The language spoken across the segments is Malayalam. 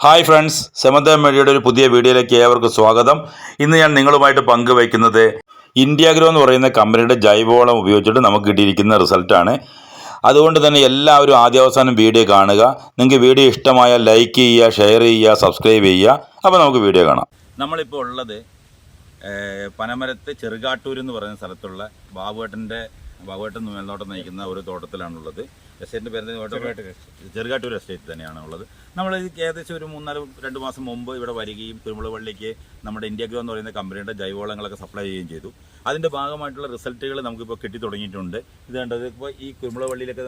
ഹായ് ഫ്രണ്ട്സ് സെമന്ത മീഡിയയുടെ ഒരു പുതിയ വീഡിയോയിലേക്ക് ഏവർക്കും സ്വാഗതം. ഇന്ന് ഞാൻ നിങ്ങളുമായിട്ട് പങ്കുവയ്ക്കുന്നത് ഇന്ത്യാഗ്രോ എന്ന് പറയുന്ന കമ്പനിയുടെ ജൈവവളം ഉപയോഗിച്ചിട്ട് നമുക്ക് കിട്ടിയിരിക്കുന്ന റിസൾട്ടാണ് അതുകൊണ്ട് തന്നെ എല്ലാവരും ആദ്യാവസാനം വീഡിയോ കാണുക. നിങ്ങൾക്ക് വീഡിയോ ഇഷ്ടമായാൽ ലൈക്ക് ചെയ്യുക ഷെയർ ചെയ്യുക സബ്സ്ക്രൈബ് ചെയ്യുക. അപ്പോൾ നമുക്ക് വീഡിയോ കാണാം. നമ്മളിപ്പോൾ ഉള്ളത് പനമരത്ത് ചെറുകാട്ടൂർ എന്ന് പറയുന്ന സ്ഥലത്തുള്ള ബാബുവേട്ടന്റെ ബാബുവേട്ടൻ മേൽനോട്ടം നയിക്കുന്ന ഒരു തോട്ടത്തിലാണുള്ളത്. എസ്റ്റേറ്റിന്റെ പേര് ചെറുകാട്ടൂർ എസ്റ്റേറ്റ് തന്നെയാണ് ഉള്ളത് നമ്മൾ ഏകദേശം ഒരു മൂന്നാൽ രണ്ട് മാസം മുമ്പ് ഇവിടെ വരികയും കുരുമുളക് നമ്മുടെ ഇന്ത്യ ഗ്രോ എന്ന് പറയുന്ന കമ്പനിയുടെ ജൈവവളങ്ങളൊക്കെ സപ്ലൈ ചെയ്യുകയും ചെയ്തു. അതിന്റെ ഭാഗമായിട്ടുള്ള റിസൾട്ടുകൾ നമുക്കിപ്പോൾ കിട്ടി തുടങ്ങിയിട്ടുണ്ട്. ഇത് കണ്ടത് ഇപ്പോൾ ഈ കുരുമുളക് വള്ളിയിലൊക്കെ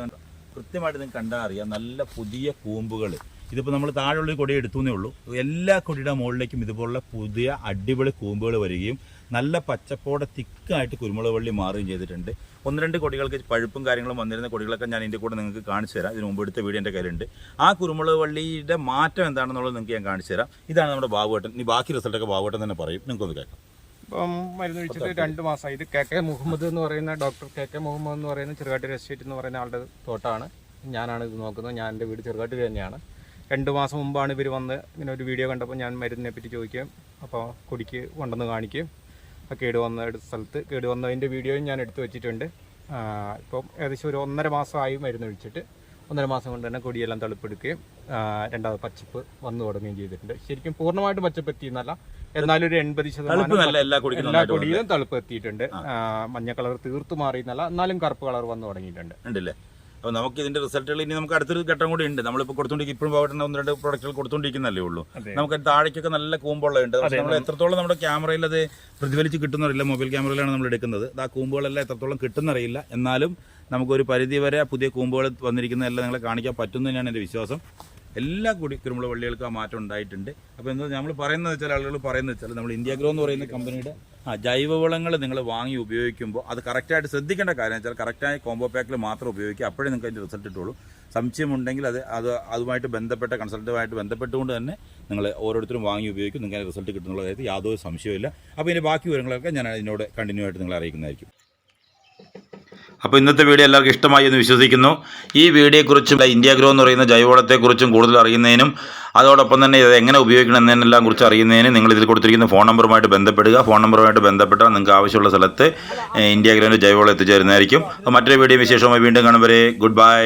കൃത്യമായിട്ട് നിങ്ങൾക്ക് കണ്ടാൽ അറിയാം നല്ല പുതിയ കൂമ്പുകൾ ഇതിപ്പോൾ നമ്മൾ താഴെയുള്ള കൊടി കൊടി എടുത്തുന്നേ ഉള്ളൂ. എല്ലാ കൊടിയുടെ മുകളിലേക്കും ഇതുപോലുള്ള പുതിയ അടിപൊളി കൂമ്പുകൾ വരികയും നല്ല പച്ചപ്പോടെ തിക്കായിട്ട് കുരുമുളക് വള്ളി മാറുകയും ചെയ്തിട്ടുണ്ട്. ഒന്ന് രണ്ട് കൊടികൾക്ക് പഴുപ്പും കാര്യങ്ങളും വന്നിരുന്ന കൊടികളൊക്കെ ഞാൻ ഇതിന്റെ കൂടെ നിങ്ങൾക്ക് കാണിച്ചു തരാം. ഇതിന് മുമ്പ് എടുത്ത വീഡിയോ എന്റെ കയ്യിലുണ്ട്. ആ കുരുമുളക് വള്ളിയുടെ മാറ്റം എന്താണെന്നുള്ളത് നിങ്ങൾക്ക് ഞാൻ കാണിച്ചു തരാം. ഇതാണ് നമ്മുടെ ബാബുവേട്ടൻ. ഇനി ബാക്കി റിസൾട്ടൊക്കെ ബാബുവേട്ടൻ തന്നെ പറയും. നിങ്ങൾക്കൊന്ന് കേൾക്കാം. ഇപ്പം മരുന്ന് ഒഴിച്ചിട്ട് രണ്ട് മാസമായി. ഇത് കെ കെ മുഹമ്മദ് എന്ന് പറയുന്ന ഡോക്ടർ കെ കെ മുഹമ്മദ് എന്ന് പറയുന്ന ചെറുകാട്ടൂർ എസ്റ്റേറ്റ് എന്ന് പറയുന്ന ആളുടെ തോട്ടമാണ് ഞാനാണ് ഇത് നോക്കുന്നത്. ഞാൻ എന്റെ വീട് ചെറുകാട്ടൂർ തന്നെയാണ്. രണ്ട് മാസം മുമ്പാണ് ഇവർ വന്ന് ഇങ്ങനെ ഒരു വീഡിയോ കണ്ടപ്പോൾ ഞാൻ മരുന്നിനെ പറ്റി ചോദിക്കുകയും അപ്പോൾ കുടിക്ക് കൊണ്ടുവന്ന് കാണിക്കുകയും കേട് വന്ന സ്ഥലത്ത് കേട് വന്നതിന്റെ വീഡിയോയും ഞാൻ എടുത്തു വെച്ചിട്ടുണ്ട്. ഇപ്പം ഏകദേശം ഒരു ഒന്നര മാസമായി മരുന്ന് ഒഴിച്ചിട്ട് ഒന്നര മാസം കൊണ്ട് തന്നെ കൊടിയെല്ലാം തളിപ്പെടുക്കുകയും രണ്ടാമത് പച്ചപ്പ് വന്നു തുടങ്ങുകയും ചെയ്തിട്ടുണ്ട്. ശരിക്കും പൂർണമായിട്ട് പച്ചപ്പെത്തി എന്നല്ല എന്നാലും ഒരു എൺപത് ശതമാനം എല്ലാ കൊടിയിലും തളുപ്പ് എത്തിയിട്ടുണ്ട് മഞ്ഞ കളർ തീർത്തു മാറിയെന്നല്ല എന്നാലും കറുപ്പ് കളർ വന്നു തുടങ്ങിയിട്ടുണ്ട്. അപ്പോൾ നമുക്ക് ഇതിന്റെ റിസൾട്ടുകൾ ഇനി നമുക്ക് അടുത്തൊരു ഘട്ടം കൂടി ഉണ്ട്. നമ്മളിപ്പോൾ കൊടുത്തോണ്ടിരിക്കും ഇപ്പോഴും പോകട്ടെ ഒന്ന് രണ്ട് പ്രൊഡക്റ്റുകൾ കൊടുത്തോണ്ടിരിക്കുന്നല്ലേ ഉള്ളൂ. നമുക്ക് താഴേക്കൊക്കെ നല്ല കൂമ്പുള്ളതുണ്ട്. നമ്മൾ എത്രത്തോളം നമ്മുടെ ക്യാമറയിൽ അത് പ്രതിഫലിച്ച് കിട്ടുന്നറിയില്ല മൊബൈൽ ക്യാമറയിലാണ് നമ്മൾ എടുക്കുന്നത്. ആ കൂമ്പുകളെല്ലാം എത്രത്തോളം കിട്ടുന്നറിയില്ല. എന്നാലും നമുക്കൊരു പരിധി വരെ പുതിയ കൂമ്പുകൾ വന്നിരിക്കുന്നതെല്ലാം നിങ്ങളെ കാണിക്കാൻ പറ്റുന്നു തന്നെയാണ് എന്റെ വിശ്വാസം. എല്ലാ കൂടി കുരുമുളക് വള്ളികൾക്കും ആ മാറ്റം ഉണ്ടായിട്ടുണ്ട്. അപ്പോൾ എന്താ നമ്മൾ പറയുന്നത് വെച്ചാൽ ആളുകൾ പറയുന്നത് വെച്ചാൽ നമ്മൾ ഇന്ത്യ ഗ്രോ എന്ന് പറയുന്ന കമ്പനിയുടെ ആ ജൈവവളങ്ങൾ നിങ്ങൾ വാങ്ങി ഉപയോഗിക്കുമ്പോൾ അത് കറക്റ്റായിട്ട് ശ്രദ്ധിക്കേണ്ട കാര്യം വെച്ചാൽ കറക്റ്റായ കോംബോ പാക്കിൽ മാത്രം ഉപയോഗിക്കുക. അപ്പോഴേ നിങ്ങൾക്ക് അതിന്റെ റിസൾട്ട് കിട്ടുള്ളൂ. സംശയമുണ്ടെങ്കിൽ അത് അത് അതുമായിട്ട് ബന്ധപ്പെട്ട കൺസൾട്ടുമായിട്ട് ബന്ധപ്പെട്ടുകൊണ്ട് തന്നെ നിങ്ങൾ ഓരോരുത്തരും വാങ്ങി ഉപയോഗിക്കും. നിങ്ങൾക്ക് അതിന്റെ റിസൾട്ട് കിട്ടുന്നുള്ള കാര്യത്തിൽ യാതൊരു സംശയമില്ല അപ്പോൾ ഇതിന്റെ ബാക്കി വിവരങ്ങളൊക്കെ ഞാൻ ഇതിനോട് കണ്ടിന്യൂ ആയിട്ട് നിങ്ങളെ അറിയിക്കുന്നതായിരിക്കും. അപ്പോൾ ഇന്നത്തെ വീഡിയോ എല്ലാവർക്കും ഇഷ്ടമായി എന്ന് വിശ്വസിക്കുന്നു. ഈ വീഡിയോയെക്കുറിച്ചും ഇന്ത്യ ഗ്രോ എന്ന് പറയുന്ന ജൈവവളത്തെക്കുറിച്ചും കൂടുതൽ അറിയുന്നതിനും അതോടൊപ്പം തന്നെ ഇത് എങ്ങനെ ഉപയോഗിക്കണം എന്നതിനെല്ലാം കുറിച്ച് അറിയുന്നതിന് നിങ്ങൾ ഇതിൽ കൊടുത്തിരിക്കുന്ന ഫോൺ നമ്പറുമായിട്ട് ബന്ധപ്പെടുക. ഫോൺ നമ്പറുമായിട്ട് ബന്ധപ്പെട്ടാൽ നിങ്ങൾക്ക് ആവശ്യമുള്ള സ്ഥലത്ത് ഇന്ത്യ ഗ്രോന്റെ ജൈവവളം എത്തിച്ചേരുന്നതായിരിക്കും. മറ്റൊരു വീഡിയോ വിശേഷമായി വീണ്ടും കാണും വരെ. Good bye.